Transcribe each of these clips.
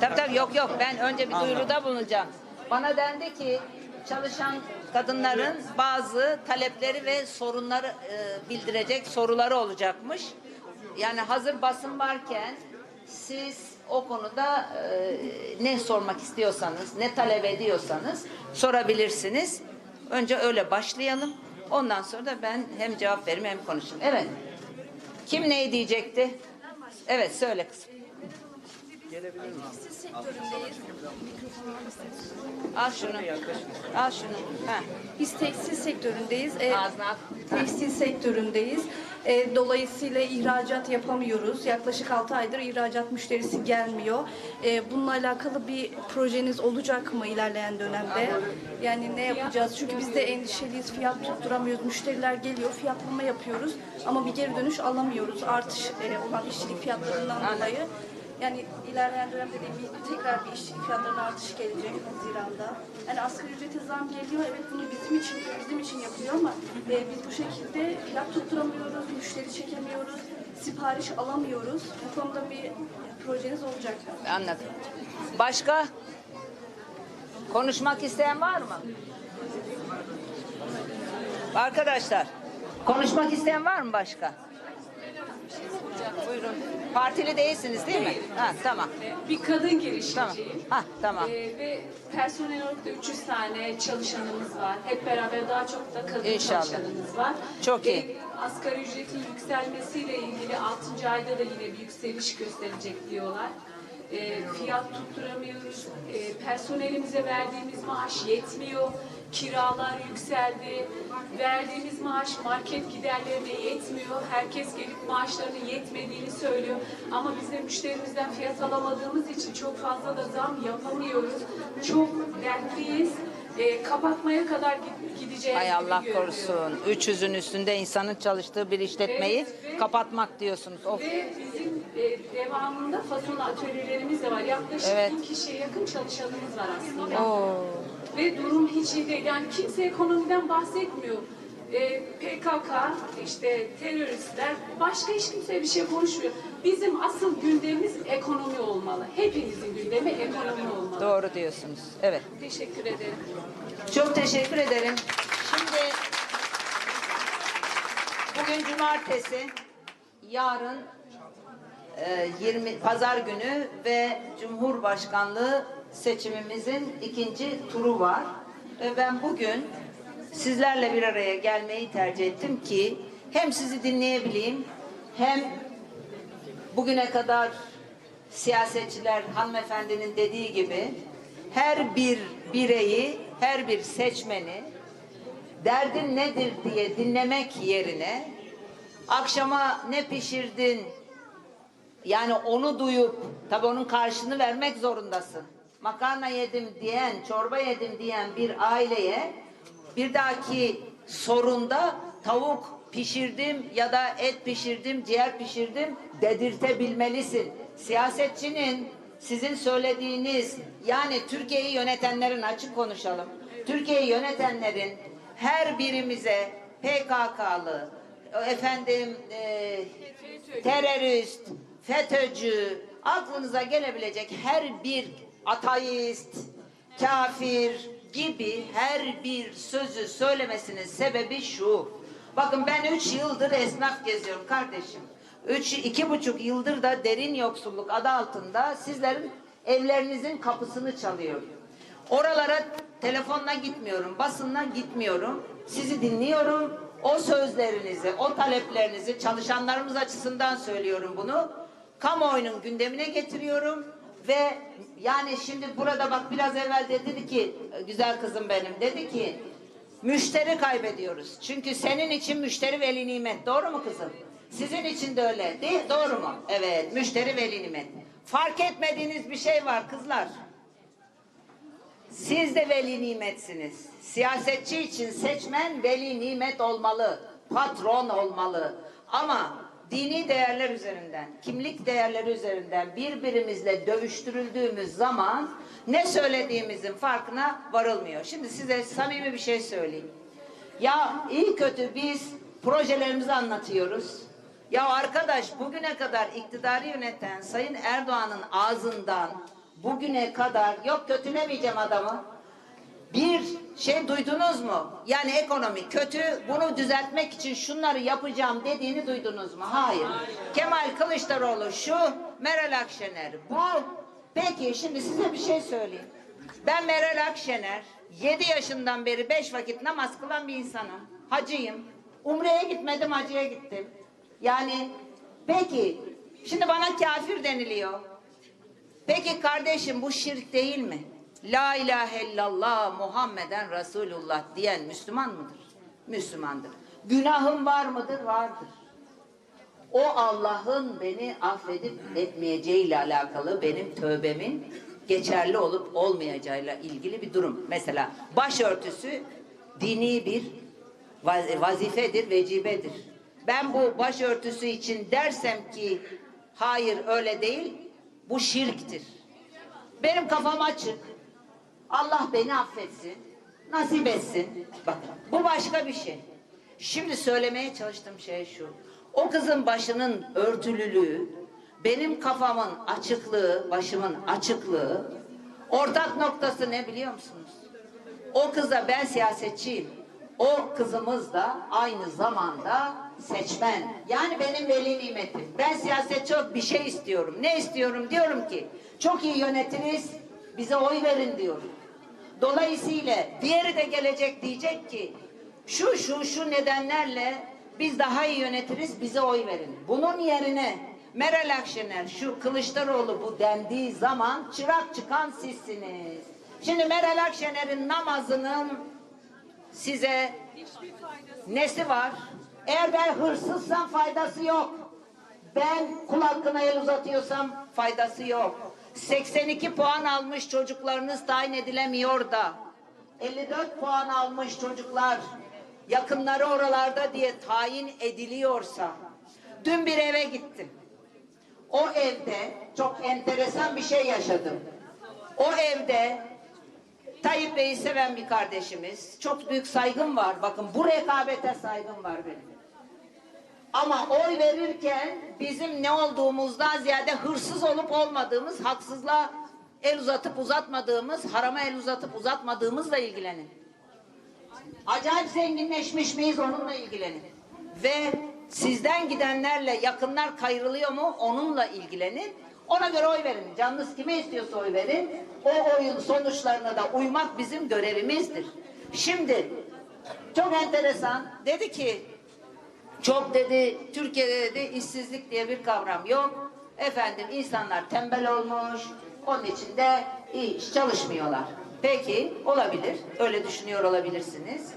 Tabii tabii yok yok ben önce bir duyuruda bulunacağım. Bana dendi ki çalışan kadınların bazı talepleri ve sorunları e, bildirecek soruları olacakmış. Yani hazır basın varken siz o konuda e, ne sormak istiyorsanız, ne talep ediyorsanız sorabilirsiniz. Önce öyle başlayalım. Ondan sonra da ben hem cevap veririm hem konuşayım. Evet. Kim neyi diyecekti? Evet söyle kızım. Tekstil sektöründeyiz. Al şunu. Al şunu. Ha. Biz tekstil sektöründeyiz. E, Ağzına at. tekstil sektöründeyiz. E, dolayısıyla ihracat yapamıyoruz. Yaklaşık 6 aydır ihracat müşterisi gelmiyor. E, bununla alakalı bir projeniz olacak mı ilerleyen dönemde? Yani ne yapacağız? Çünkü biz de endişeliyiz. Fiyat tutturamıyoruz. Müşteriler geliyor. Fiyatlama yapıyoruz. Ama bir geri dönüş alamıyoruz. Artış e, olan işçilik fiyatlarından dolayı. Yani ilerleyen dönemde de bir, tekrar bir işçilik fiyatlarına artış gelecek Haziran'da. Yani asgari ücrete zam geliyor. Evet bunu bizim için bizim için yapıyor ama e, biz bu şekilde fiyat tutturamıyoruz, müşteri çekemiyoruz, sipariş alamıyoruz. Bu konuda bir projeniz olacak mı? Anladım. Başka? Konuşmak isteyen var mı? Arkadaşlar, konuşmak isteyen var mı başka? Buyurun. Partili değilsiniz değil mi? Ha, tamam. Bir kadın Tamam. girişimciyim. Ha, tamam. Ee, ve personel olarak da 300 tane çalışanımız var. Hep beraber daha çok da kadın İnşallah. çalışanımız var. Çok Ve iyi. asgari ücretin yükselmesiyle ilgili 6. ayda da yine bir yükseliş gösterecek diyorlar. Ee, fiyat tutturamıyoruz. Ee, personelimize verdiğimiz maaş yetmiyor. Kiralar yükseldi. Verdiğimiz maaş market giderlerine yetmiyor. Herkes gelip maaşlarının yetmediğini söylüyor. Ama biz de müşterimizden fiyat alamadığımız için çok fazla da zam yapamıyoruz. Çok dertliyiz. Ee, kapatmaya kadar gid- gideceğiz Hay Allah korusun. 300'ün üstünde insanın çalıştığı bir işletmeyi Evet, ve- kapatmak diyorsunuz. Of. Ve bizim e, devamında fason atölyelerimiz de var. Yaklaşık Evet. bin kişiye yakın çalışanımız var aslında. Oo. Ve durum hiç iyi değil. Yani kimse ekonomiden bahsetmiyor. E, PKK, işte teröristler, başka hiç kimse bir şey konuşmuyor. Bizim asıl gündemimiz ekonomi olmalı. Hepimizin gündemi ekonomi olmalı. Doğru diyorsunuz. Evet. Teşekkür ederim. Çok teşekkür ederim. Şimdi bugün cumartesi, yarın e, 20 pazar günü ve Cumhurbaşkanlığı seçimimizin ikinci turu var. Ve ben bugün sizlerle bir araya gelmeyi tercih ettim ki hem sizi dinleyebileyim hem bugüne kadar siyasetçiler hanımefendinin dediği gibi her bir bireyi, her bir seçmeni derdin nedir diye dinlemek yerine akşama ne pişirdin yani onu duyup tabi onun karşını vermek zorundasın. Makarna yedim diyen, çorba yedim diyen bir aileye bir dahaki sorunda tavuk pişirdim ya da et pişirdim, ciğer pişirdim dedirtebilmelisin. Siyasetçinin sizin söylediğiniz yani Türkiye'yi yönetenlerin açık konuşalım. Türkiye'yi yönetenlerin her birimize PKK'lı, efendim e, terörist, FETÖ'cü, aklınıza gelebilecek her bir ateist, kafir gibi her bir sözü söylemesinin sebebi şu. Bakın ben üç yıldır esnaf geziyorum kardeşim. Üç, iki buçuk yıldır da derin yoksulluk adı altında sizlerin evlerinizin kapısını çalıyorum. Oralara telefonla gitmiyorum, basınla gitmiyorum. Sizi dinliyorum. O sözlerinizi, o taleplerinizi çalışanlarımız açısından söylüyorum bunu. Kamuoyunun gündemine getiriyorum ve yani şimdi burada bak biraz evvel de dedi ki güzel kızım benim dedi ki müşteri kaybediyoruz. Çünkü senin için müşteri veli nimet. Doğru mu kızım? Sizin için de öyle değil Doğru mu? Evet müşteri veli nimet. Fark etmediğiniz bir şey var kızlar. Siz de veli nimetsiniz. Siyasetçi için seçmen veli nimet olmalı. Patron olmalı. Ama dini değerler üzerinden, kimlik değerleri üzerinden birbirimizle dövüştürüldüğümüz zaman ne söylediğimizin farkına varılmıyor. Şimdi size samimi bir şey söyleyeyim. Ya iyi kötü biz projelerimizi anlatıyoruz. Ya arkadaş bugüne kadar iktidarı yöneten Sayın Erdoğan'ın ağzından bugüne kadar yok kötülemeyeceğim adamı. Bir şey duydunuz mu? Yani ekonomi kötü, bunu düzeltmek için şunları yapacağım dediğini duydunuz mu? Hayır. Kemal Kılıçdaroğlu şu, Meral Akşener bu. Peki şimdi size bir şey söyleyeyim. Ben Meral Akşener 7 yaşından beri 5 vakit namaz kılan bir insanım. Hacıyım. Umre'ye gitmedim, hacıya gittim. Yani peki şimdi bana kafir deniliyor. Peki kardeşim bu şirk değil mi? La ilahe illallah Muhammeden Resulullah diyen Müslüman mıdır? Müslümandır. Günahım var mıdır? Vardır. O Allah'ın beni affedip etmeyeceğiyle alakalı benim tövbemin geçerli olup olmayacağıyla ilgili bir durum. Mesela başörtüsü dini bir vaz- vazifedir, vecibedir. Ben bu başörtüsü için dersem ki hayır öyle değil, bu şirktir. Benim kafam açık. Allah beni affetsin, nasip etsin. Bak bu başka bir şey. Şimdi söylemeye çalıştığım şey şu. O kızın başının örtülülüğü, benim kafamın açıklığı, başımın açıklığı, ortak noktası ne biliyor musunuz? O kıza ben siyasetçiyim. O kızımız da aynı zamanda seçmen. Yani benim veli nimetim. Ben siyasetçi bir şey istiyorum. Ne istiyorum? Diyorum ki çok iyi yönetiriz, bize oy verin diyorum. Dolayısıyla diğeri de gelecek diyecek ki şu şu şu nedenlerle biz daha iyi yönetiriz, bize oy verin. Bunun yerine Meral Akşener, şu Kılıçdaroğlu bu dendiği zaman çırak çıkan sizsiniz. Şimdi Meral Akşener'in namazının size nesi var? Eğer ben hırsızsam faydası yok. Ben kul hakkına el uzatıyorsam faydası yok. 82 puan almış çocuklarınız tayin edilemiyor da 54 puan almış çocuklar yakınları oralarda diye tayin ediliyorsa dün bir eve gittim. O evde çok enteresan bir şey yaşadım. O evde Tayyip Bey'i seven bir kardeşimiz. Çok büyük saygım var. Bakın bu rekabete saygım var benim. Ama oy verirken bizim ne olduğumuzdan ziyade hırsız olup olmadığımız, haksızlığa el uzatıp uzatmadığımız, harama el uzatıp uzatmadığımızla ilgilenin. Acayip zenginleşmiş miyiz onunla ilgilenin. Ve sizden gidenlerle yakınlar kayrılıyor mu onunla ilgilenin. Ona göre oy verin. Canınız kime istiyorsa oy verin. O oyun sonuçlarına da uymak bizim görevimizdir. Şimdi çok enteresan dedi ki çok dedi Türkiye'de dedi işsizlik diye bir kavram yok. Efendim insanlar tembel olmuş. Onun için de iş çalışmıyorlar. Peki olabilir. Öyle düşünüyor olabilirsiniz.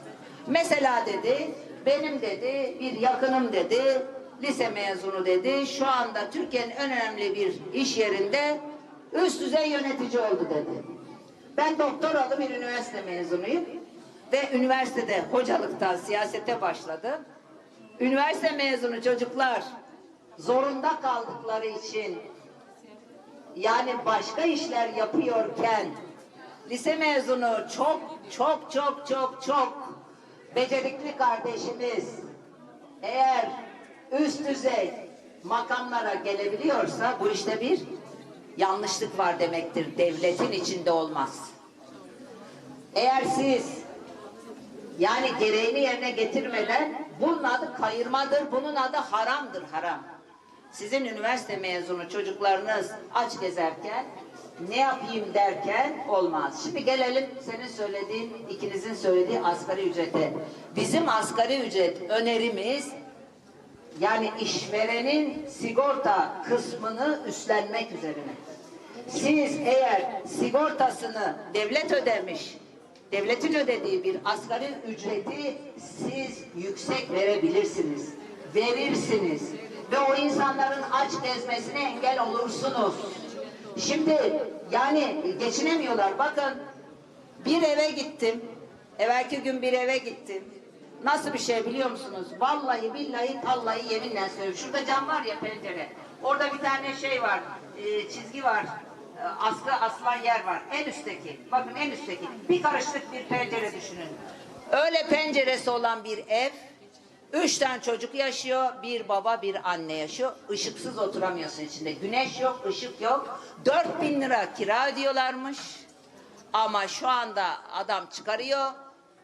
Mesela dedi benim dedi bir yakınım dedi lise mezunu dedi. Şu anda Türkiye'nin en önemli bir iş yerinde üst düzey yönetici oldu dedi. Ben doktoralı bir üniversite mezunuyum ve üniversitede hocalıktan siyasete başladım. Üniversite mezunu çocuklar zorunda kaldıkları için yani başka işler yapıyorken lise mezunu çok çok çok çok çok becerikli kardeşimiz eğer üst düzey makamlara gelebiliyorsa bu işte bir yanlışlık var demektir. Devletin içinde olmaz. Eğer siz yani gereğini yerine getirmeden bunun adı kayırmadır, bunun adı haramdır, haram. Sizin üniversite mezunu çocuklarınız aç gezerken ne yapayım derken olmaz. Şimdi gelelim senin söylediğin, ikinizin söylediği asgari ücrete. Bizim asgari ücret önerimiz yani işverenin sigorta kısmını üstlenmek üzerine. Siz eğer sigortasını devlet ödemiş, devletin ödediği bir asgari ücreti siz yüksek verebilirsiniz. Verirsiniz. Ve o insanların aç gezmesine engel olursunuz. Şimdi yani geçinemiyorlar. Bakın bir eve gittim. Evvelki gün bir eve gittim. Nasıl bir şey biliyor musunuz? Vallahi billahi tallahi yeminle söylüyorum. Şurada cam var ya pencere. Orada bir tane şey var. e, çizgi var. E, askı aslan yer var. En üstteki. Bakın en üstteki. Bir karışlık bir pencere düşünün. Öyle penceresi olan bir ev Üç tane çocuk yaşıyor, bir baba bir anne yaşıyor. Işıksız oturamıyorsun içinde. Güneş yok, ışık yok. 4000 lira kira ödüyorlarmış. Ama şu anda adam çıkarıyor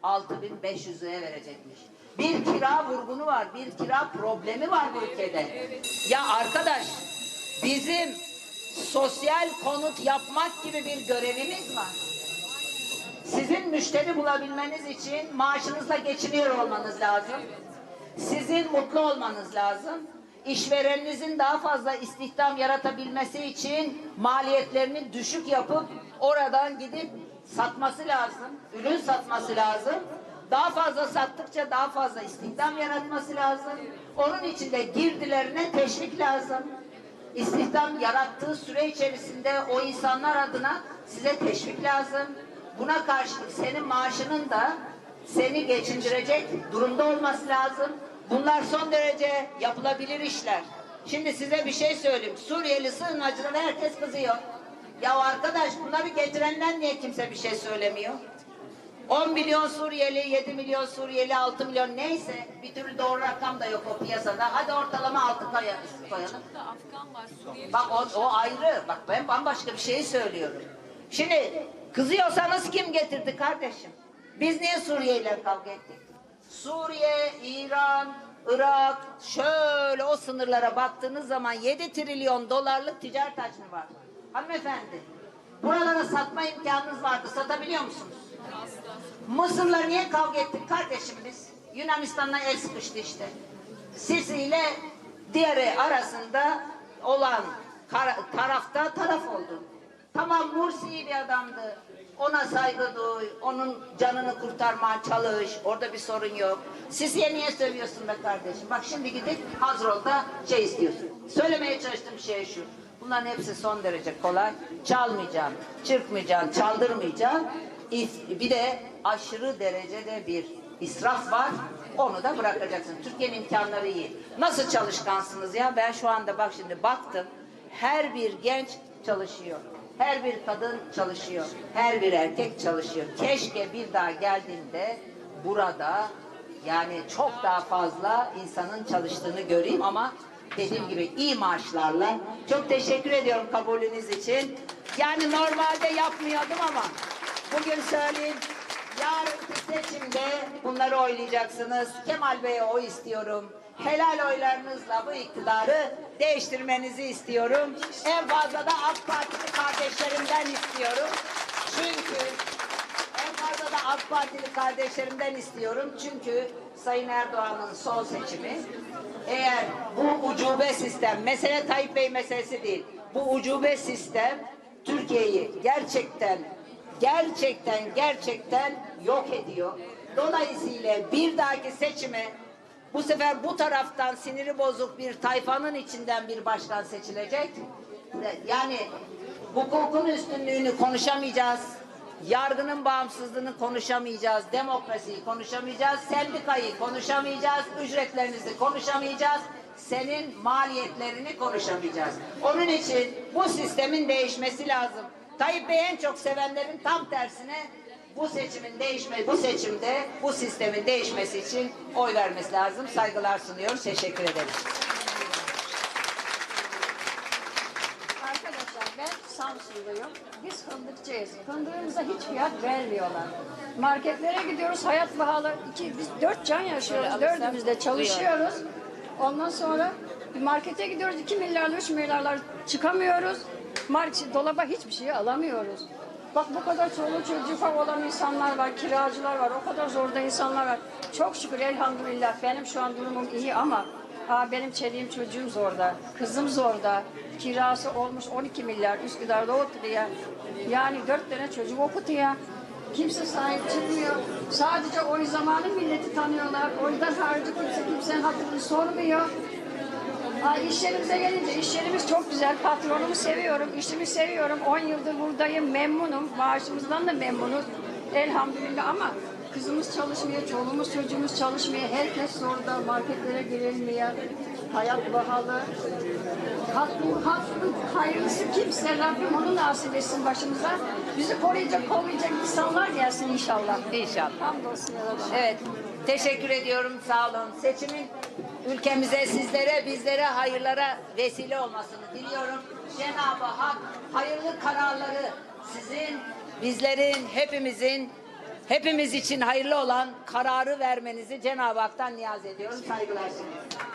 6500 liraya verecekmiş. Bir kira vurgunu var, bir kira problemi var bu ülkede. Ya arkadaş bizim sosyal konut yapmak gibi bir görevimiz var. Sizin müşteri bulabilmeniz için maaşınızla geçiniyor olmanız lazım. Sizin mutlu olmanız lazım. İşvereninizin daha fazla istihdam yaratabilmesi için maliyetlerini düşük yapıp oradan gidip satması lazım. Ürün satması lazım. Daha fazla sattıkça daha fazla istihdam yaratması lazım. Onun için de girdilerine teşvik lazım. İstihdam yarattığı süre içerisinde o insanlar adına size teşvik lazım. Buna karşılık senin maaşının da seni geçindirecek durumda olması lazım. Bunlar son derece yapılabilir işler. Şimdi size bir şey söyleyeyim. Suriyeli sığınmacılara herkes kızıyor. Ya arkadaş bunları getirenden niye kimse bir şey söylemiyor? 10 milyon Suriyeli, 7 milyon Suriyeli, 6 milyon neyse bir türlü doğru rakam da yok o piyasada. Hadi ortalama 6 koyalım. Afgan var, Suriyeli Bak o, o ayrı. Bak ben bambaşka bir şey söylüyorum. Şimdi kızıyorsanız kim getirdi kardeşim? Biz niye Suriye ile kavga ettik? Suriye, İran, Irak şöyle o sınırlara baktığınız zaman 7 trilyon dolarlık ticaret hacmi var. Hanımefendi buralara satma imkanınız vardı. Satabiliyor musunuz? Mısır'la niye kavga ettik kardeşim biz? Yunanistan'la el sıkıştı işte. Sisi ile diğeri arasında olan tarafta taraf oldu. Tamam Mursi bir adamdı. Ona saygı duy, onun canını kurtarmaya çalış. Orada bir sorun yok. Sisi'ye niye sövüyorsun be kardeşim? Bak şimdi gidip Hazrol'da şey istiyorsun. Söylemeye çalıştığım şey şu. Bunların hepsi son derece kolay. Çalmayacaksın, çırpmayacaksın, çaldırmayacaksın. Bir de aşırı derecede bir israf var. Onu da bırakacaksın. Türkiye'nin imkanları iyi. Nasıl çalışkansınız ya? Ben şu anda bak şimdi baktım. Her bir genç çalışıyor. Her bir kadın çalışıyor. Her bir erkek çalışıyor. Keşke bir daha geldiğimde burada yani çok daha fazla insanın çalıştığını göreyim ama dediğim gibi iyi maaşlarla. Çok teşekkür ediyorum kabulünüz için. Yani normalde yapmıyordum ama bugün söyleyeyim. Yarınki seçimde bunları oylayacaksınız. Kemal Bey'e oy istiyorum. Helal oylarınızla bu iktidarı değiştirmenizi istiyorum. En fazla da AK Partili kardeşlerimden istiyorum. Çünkü en fazla da AK Partili kardeşlerimden istiyorum. Çünkü Sayın Erdoğan'ın son seçimi eğer bu ucube sistem, mesele Tayyip Bey meselesi değil. Bu ucube sistem Türkiye'yi gerçekten gerçekten gerçekten yok ediyor. Dolayısıyla bir dahaki seçime bu sefer bu taraftan siniri bozuk bir tayfanın içinden bir başkan seçilecek. Yani hukukun üstünlüğünü konuşamayacağız. Yargının bağımsızlığını konuşamayacağız. Demokrasiyi konuşamayacağız. Sendikayı konuşamayacağız. Ücretlerinizi konuşamayacağız. Senin maliyetlerini konuşamayacağız. Onun için bu sistemin değişmesi lazım. Tayyip Bey en çok sevenlerin tam tersine bu seçimin değişme, bu seçimde bu sistemin değişmesi için oy vermesi lazım. Saygılar sunuyorum. Teşekkür ederim. Arkadaşlar ben Samsunluyum. Biz fındıkçıyız. Fındığımıza hiç fiyat vermiyorlar. Marketlere gidiyoruz. Hayat pahalı. İki, biz dört can yaşıyoruz. Dördümüz de çalışıyoruz. Ondan sonra bir markete gidiyoruz. 2 milyarlar, 3 milyarlar çıkamıyoruz. Market, dolaba hiçbir şey alamıyoruz. Bak bu kadar çoluk çocuğu olan insanlar var, kiracılar var, o kadar zorda insanlar var. Çok şükür elhamdülillah benim şu an durumum iyi ama Aa, benim çeliğim çocuğum zorda, kızım zorda, kirası olmuş 12 milyar Üsküdar'da oturuyor. Yani dört tane çocuk okutuyor. Kimse sahip çıkmıyor. Sadece oy zamanı milleti tanıyorlar. Oydan harici kimse kimsenin hatırını sormuyor. Ay iş yerimize gelince iş yerimiz çok güzel. Patronumu seviyorum, işimi seviyorum. 10 yıldır buradayım, memnunum. Maaşımızdan da memnunuz. Elhamdülillah ama kızımız çalışmıyor, çoluğumuz çocuğumuz çalışmıyor. Herkes zorda, marketlere girilmiyor. Hayat pahalı. Hakkın, hakkın hayırlısı kimse Rabbim onu nasip etsin başımıza. Bizi koruyacak, kollayacak insanlar gelsin inşallah. İnşallah. Hamdolsun ya Rabbi. Evet. Teşekkür ediyorum. Sağ olun. Seçimin ülkemize, sizlere, bizlere hayırlara vesile olmasını diliyorum. Cenab-ı Hak hayırlı kararları sizin, bizlerin, hepimizin hepimiz için hayırlı olan kararı vermenizi Cenab-ı Hak'tan niyaz ediyorum. Saygılar sunuyorum.